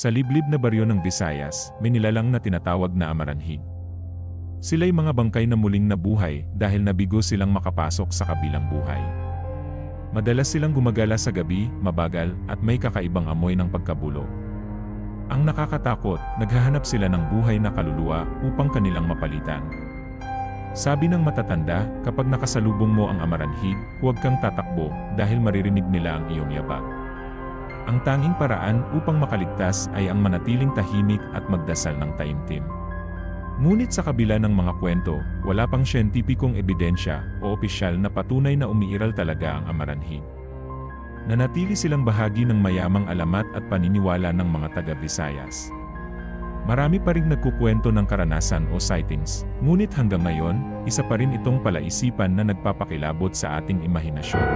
Sa liblib na baryo ng Visayas, may nilalang na tinatawag na amaranhig. Sila'y mga bangkay na muling nabuhay dahil nabigo silang makapasok sa kabilang buhay. Madalas silang gumagala sa gabi, mabagal, at may kakaibang amoy ng pagkabulok. Ang nakakatakot, naghahanap sila ng buhay na kaluluwa upang kanilang mapalitan. Sabi ng matatanda, kapag nakasalubong mo ang amaranhig, huwag kang tatakbo dahil maririnig nila ang iyong yabag. Ang tanging paraan upang makaligtas ay ang manatiling tahimik at magdasal ng taimtim. Ngunit sa kabila ng mga kwento, wala pang siyentipikong ebidensya o opisyal na patunay na umiiral talaga ang amaranhig. Nanatili silang bahagi ng mayamang alamat at paniniwala ng mga taga-Visayas. Marami pa rin nagkukwento ng karanasan o sightings, ngunit hanggang ngayon, isa pa rin itong palaisipan na nagpapakilabot sa ating imahinasyon.